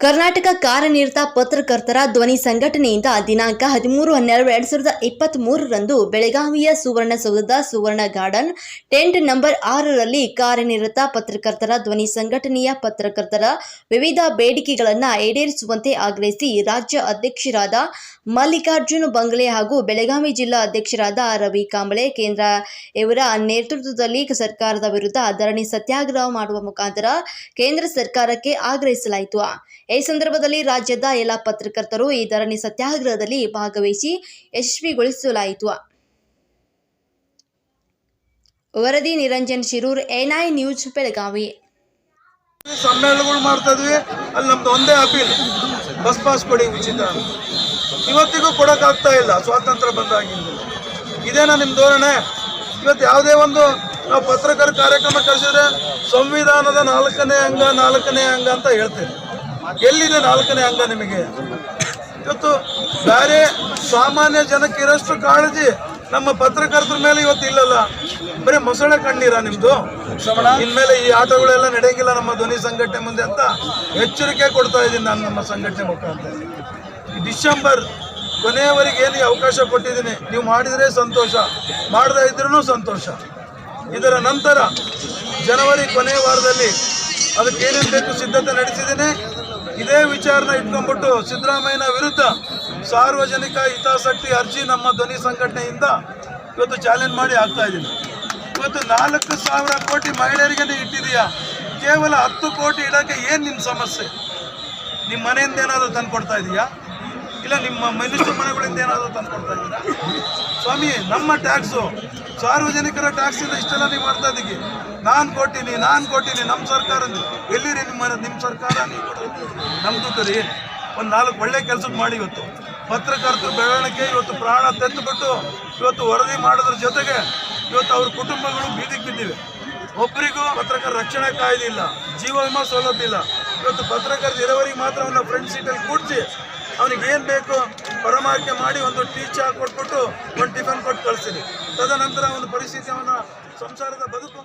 ಕರ್ನಾಟಕ ಕಾರ್ಯನಿರತ ಪತ್ರಕರ್ತರ ಧ್ವನಿ ಸಂಘಟನೆಯಿಂದ ದಿನಾಂಕ ಹದಿಮೂರು ಹನ್ನೆರಡು ಎರಡ್ ಸಾವಿರದ ಇಪ್ಪತ್ತ್ ಮೂರರಂದು ಬೆಳಗಾವಿಯ ಸುವರ್ಣಸೌಧದ ಸುವರ್ಣ ಗಾರ್ಡನ್ ಟೆಂಟ್ ನಂಬರ್ ಆರರಲ್ಲಿ ಕಾರ್ಯನಿರತ ಪತ್ರಕರ್ತರ ಧ್ವನಿ ಸಂಘಟನೆಯ ಪತ್ರಕರ್ತರ ವಿವಿಧ ಬೇಡಿಕೆಗಳನ್ನು ಈಡೇರಿಸುವಂತೆ ಆಗ್ರಹಿಸಿ ರಾಜ್ಯ ಅಧ್ಯಕ್ಷರಾದ ಮಲ್ಲಿಕಾರ್ಜುನ್ ಬಂಗ್ಲೆ ಹಾಗೂ ಬೆಳಗಾವಿ ಜಿಲ್ಲಾ ಅಧ್ಯಕ್ಷರಾದ ರವಿ ಕಾಂಬಳೆ, ಕೇಂದ್ರ ಇವರ ನೇತೃತ್ವದಲ್ಲಿ ಸರ್ಕಾರದ ವಿರುದ್ಧ ಧರಣಿ ಸತ್ಯಾಗ್ರಹ ಮಾಡುವ ಮುಖಾಂತರ ಕೇಂದ್ರ ಸರ್ಕಾರಕ್ಕೆ ಆಗ್ರಹಿಸಲಾಯಿತು. ಈ ಸಂದರ್ಭದಲ್ಲಿ ರಾಜ್ಯದ ಎಲ್ಲ ಪತ್ರಕರ್ತರು ಈ ಧರಣಿ ಸತ್ಯಾಗ್ರಹದಲ್ಲಿ ಭಾಗವಹಿಸಿ ಯಶಸ್ವಿಗೊಳಿಸಲಾಯಿತು. ವರದಿ ನಿರಂಜನ್ ಶಿರೂರ್, ಎನ್ಐ ನ್ಯೂಸ್, ಬೆಳಗಾವಿ. ಸಮ್ಮೇಳನಗಳು ಮಾಡ್ತಾ ಇದ್ವಿ. ಅಲ್ಲಿ ನಮ್ದು ಒಂದೇ ಅಪೀಲ್. ಬಸ್ ಪಾಸ್ ಕೊಡಿ ಉಚಿತ ಇವತ್ತಿಗೂ ಕೊಡೋಕ್ಕಾಗ್ತಾ ಇಲ್ಲ. ಸ್ವಾತಂತ್ರ್ಯ ಬಂದಾಗಿಂದ ಇದೇನಾ ನಿಮ್ಮ ಧೋರಣೆ? ಇವತ್ತು ಯಾವುದೇ ಒಂದು ನಾವು ಪತ್ರಕರ್ತ ಕಾರ್ಯಕ್ರಮ ಕಳಿಸಿದ್ರೆ ಸಂವಿಧಾನದ ನಾಲ್ಕನೇ ಅಂಗ ನಾಲ್ಕನೇ ಅಂಗ ಅಂತ ಹೇಳ್ತೇವೆ ಎಲ್ಲಿದೆ ನಾಲ್ಕನೇ ಅಂಗ ನಿಮಗೆ? ಇವತ್ತು ಬೇರೆ ಸಾಮಾನ್ಯ ಜನಕ್ಕೆ ಇರೋಷ್ಟು ಕಾಳಜಿ ನಮ್ಮ ಪತ್ರಕರ್ತರ ಮೇಲೆ ಇವತ್ತು ಇಲ್ಲಲ್ಲ. ಬರೀ ಮೊಸಳೆ ಕಣ್ಣೀರ ನಿಮ್ದು? ಇನ್ಮೇಲೆ ಈ ಆಟಗಳೆಲ್ಲ ನಡೆಯಂಗಿಲ್ಲ ನಮ್ಮ ಧ್ವನಿ ಸಂಘಟನೆ ಮುಂದೆ ಅಂತ ಎಚ್ಚರಿಕೆ ಕೊಡ್ತಾ ಇದ್ದೀನಿ ನಾನು ನಮ್ಮ ಸಂಘಟನೆ ಮುಖಾಂತರ. ಡಿಸೆಂಬರ್ ಕೊನೆಯವರೆಗೆ ಏನು ಅವಕಾಶ ಕೊಟ್ಟಿದ್ದೀನಿ, ನೀವು ಮಾಡಿದರೆ ಸಂತೋಷ, ಮಾಡದೇ ಇದ್ರೂ ಸಂತೋಷ. ಇದರ ನಂತರ ಜನವರಿ ಕೊನೆಯ ವಾರದಲ್ಲಿ ಅದಕ್ಕೆ ಏನೇನು ಬೇಕು ಸಿದ್ಧತೆ ನಡೆಸಿದ್ದೀನಿ. ಇದೇ ವಿಚಾರನ ಇಟ್ಕೊಂಡ್ಬಿಟ್ಟು ಸಿದ್ದರಾಮಯ್ಯನ ವಿರುದ್ಧ ಸಾರ್ವಜನಿಕ ಹಿತಾಸಕ್ತಿ ಅರ್ಜಿ ನಮ್ಮ ಧ್ವನಿ ಸಂಘಟನೆಯಿಂದ ಇವತ್ತು ಚಾಲೆಂಜ್ ಮಾಡಿ ಆಗ್ತಾ ಇದ್ದೀನಿ. ಇವತ್ತು ನಾಲ್ಕು ಸಾವಿರ ಕೋಟಿ ಮಹಿಳೆಯರಿಗೆ ಇಟ್ಟಿದೀಯಾ ಕೇವಲ ಹತ್ತು ಕೋಟಿ ಇಡೋಕ್ಕೆ ಏನು ನಿಮ್ಮ ಸಮಸ್ಯೆ? ನಿಮ್ಮ ಮನೆಯಿಂದ ಏನಾದರೂ ತಂದು ಕೊಡ್ತಾ ಇದೀಯಾ? ಇಲ್ಲ, ನಿಮ್ಮ ಮಿನಿಸ್ಟರ್ ಮನೆಗಳಿಂದ ಏನಾದರೂ ತಂದು ಕೊಡ್ತಾ ಸ್ವಾಮಿ, ನಮ್ಮ ಟ್ಯಾಕ್ಸು ಸಾರ್ವಜನಿಕರ ಟ್ಯಾಕ್ಸಿಂದ ಇಷ್ಟೆಲ್ಲ ನೀವು ಮಾಡ್ತಾ ಇದ್ದೀವಿ ನಾನು ಕೊಟ್ಟಿನಿ ನಾನು ಕೊಟ್ಟಿನಿ ನಮ್ಮ ಸರ್ಕಾರ ಎಲ್ಲಿರಿ ನಿಮ್ಮ ನಿಮ್ಮ ಸರ್ಕಾರ? ನೀವು ಕೊಡೋದು ನಮ್ಮ ರೀ. ಒಂದು ನಾಲ್ಕು ಒಳ್ಳೆ ಕೆಲಸಕ್ಕೆ ಮಾಡಿ ಇವತ್ತು. ಪತ್ರಕರ್ತರ ಬೆಳವಣಿಗೆ, ಇವತ್ತು ಪ್ರಾಣ ತೆತ್ತುಬಿಟ್ಟು ಇವತ್ತು ವರದಿ ಮಾಡೋದ್ರ ಜೊತೆಗೆ ಇವತ್ತು ಅವ್ರ ಕುಟುಂಬಗಳು ಬೀದಿಗೆ ಬಿದ್ದಿವೆ. ಒಬ್ಬರಿಗೂ ಪತ್ರಕರ್ತರ ರಕ್ಷಣೆ ಕಾಯ್ದೆ ಇಲ್ಲ, ಜೀವ ವಿಮಾ ಸೌಲಭ್ಯ ಇಲ್ಲ. ಇವತ್ತು ಪತ್ರಕರ್ತ ಇರೋವರಿಗೆ ಮಾತ್ರ ಅವನ ಫ್ರಂಟ್ ಸೀಟಲ್ಲಿ ಕೂಡಿಸಿ, ಅವನಿಗೆ ಏನು ಬೇಕು? ಪರಮಾರಿಕೆ ಮಾಡಿ ಒಂದು ಟೀ ಚಾ ಕೊಟ್ಬಿಟ್ಟು ಒಂದು ಟಿಫನ್ ಕೊಟ್ಟು ಕಳಿಸ್ತೀನಿ. ತದನಂತರ ಒಂದು ಪರಿಸ್ಥಿತಿ ಅವನ ಸಂಸಾರದ ಬದುಕು